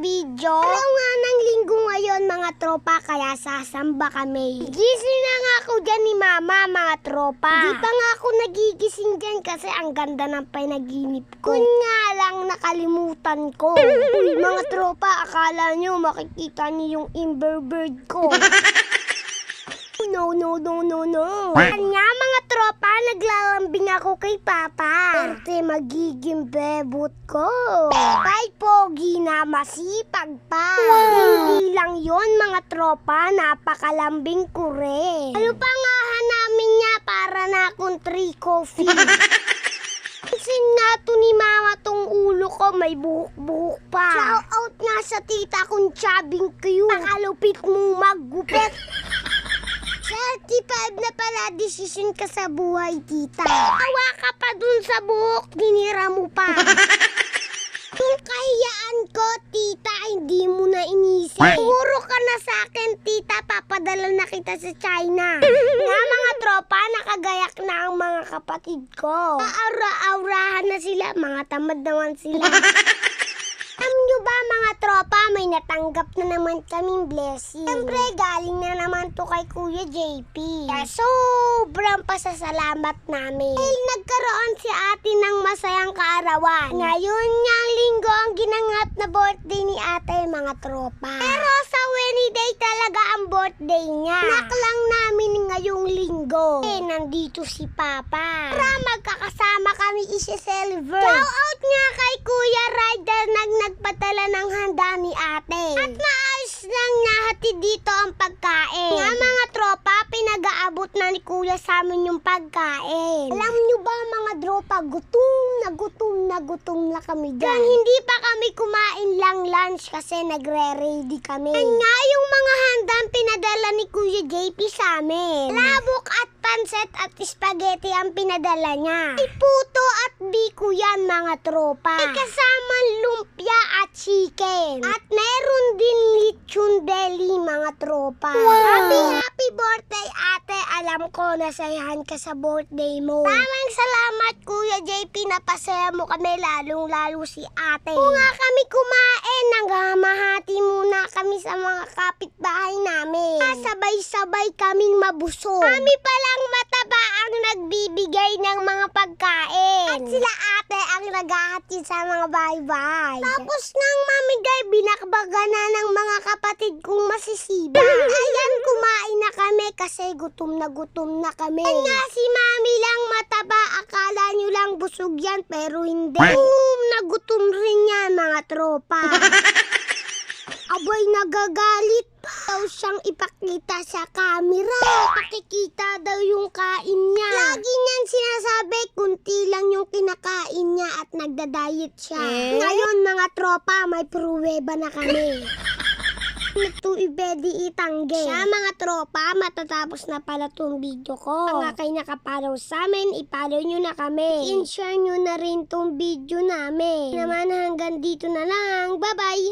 video. Araw nga ng linggo ngayon mga tropa kaya sasamba kami. Gising na nga ako dyan ni mama mga tropa. Di pa nga ako nagigising dyan kasi ang ganda ng panaginip ko. Kun nga lang nakalimutan ko. Uy, mga tropa, akala nyo makikita niyo yung imberbird ko. No, no, no, no, no. Kanya mga tropa, naglalambing ako kay Papa. Perte magiging bebot ko. Kay Pogi na masipag pa. Hindi lang yon mga tropa, napakalambing ko rin. Ano pa nga hanamin niya para na akong three coffee? Pansin nga to ni mama tong ulo ko, may buhok-buhok pa. Shout out nga sa tita kong chabing cute. Pakalupit mo maggupit. 35 na pala decision ka sa buhay, tita. Awa ka pa dun sa buhok, dinira mo pa. Kung kahiyaan ko, tita, hindi mo na inisip. Puro ka na sa akin, tita, papadala na kita sa China. Nga mga tropa, nakagayak na ang mga kapatid ko. Aura-aurahan na sila, mga tamad naman sila. Ba mga tropa, may natanggap na naman kaming blessing. Siyempre, galing na naman to kay Kuya JP. Kaya sobrang pasasalamat namin. Dahil nagkaroon si ate ng masayang kaarawan. Ngayon niyang linggo ang ginangat na birthday ni ate mga tropa. Pero sa Wednesday talaga ang birthday niya. Naklang namin ngayong linggo. Eh, nandito si Papa. Para magkakasama kami isi-celebrate. Shout out nga kay Kuya Ryder nag nagpadala ng handa ni ate. At maayos lang nahatid dito ang pagkain. Nga mga tropa, pinag-aabot na ni Kuya sa amin yung pagkain. Alam nyo ba mga tropa, gutom na gutom na gutom na kami dyan. hindi pa kami kumain lang lunch kasi nagre-ready kami. Yan nga yung mga handang pinadala ni Kuya JP sa amin. Labok at panset at spaghetti ang pinadala niya. Ay puto at biko yan mga tropa. May kasama lumpia at chicken. At meron din lechon belly mga tropa. Happy happy birthday ate. Alam ko nasayahan ka sa birthday mo. Maraming salamat Kuya JP napasaya mo kami lalong lalo si ate. Kung nga kami kumain, nanghamahati muna kami sa mga kapitbahay namin. Sabay-sabay kaming mabusog. Kami palang mataba ang nagbibigay ng mga pagkain. At sila ate ang naghahatid sa mga bahay-bahay. Tapos nang mamigay, binakbaga na ng mga kapatid kong masisiba. Ayan, kumain na kami kasi gutom na gutom na kami. Kanya si mami lang mataba, akala nyo lang busog yan pero hindi. Gutom na gutom rin yan mga tropa. Abay, nagagalit daw siyang ipakita sa camera. Pakikita daw yung kain niya. Lagi niyan sinasabi, kunti lang yung kinakain niya at nagda-diet siya. Eh? Ngayon, mga tropa, may pruweba na kami. Ito ibedi itangge. Siya mga tropa, matatapos na pala tong video ko. Ang kayo nakapalaw sa amin, ipalaw nyo na kami. I-share nyo na rin tong video namin. Naman hanggang dito na lang. Bye-bye!